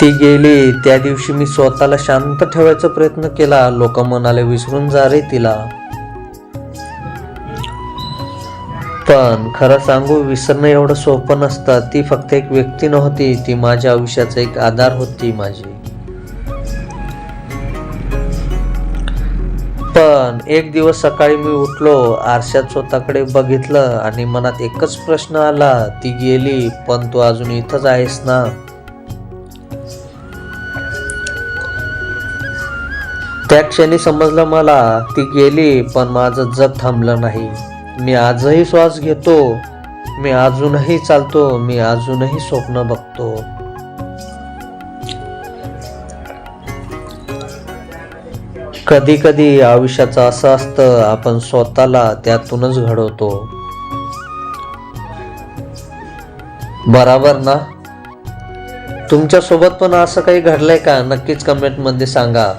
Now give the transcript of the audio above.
ती गेली. त्या दिवशी मी स्वतःला शांत ठेवायचा प्रयत्न केला. लोक म्हणाले विसरून जा रे तिला. पण खरं सांगू विसरणं एवढं सोपं नसतं. ती फक्त एक व्यक्ती नव्हती. ती माझ्या आयुष्याचा एक आधार होती माझी. पण एक दिवस सकाळी मी उठलो. आरशात स्वतःकडे बघितलं आणि मनात एकच प्रश्न आला. ती गेली पण तू अजून इथंच आहेस ना? त्या क्षणी समजलं मला ती गेली पण माझं जग थांबलं नाही. मी आजही श्वास घेतो मी अजूनही चालतो मी अजूनही स्वप्न बघतो. कधी कधी आयुष्याचं असं असतं आपण स्वतःला त्यातूनच घडवतो. बराबर ना? तुमच्यासोबत पण असं काही घडलंय का? नक्कीच कमेंटमध्ये सांगा.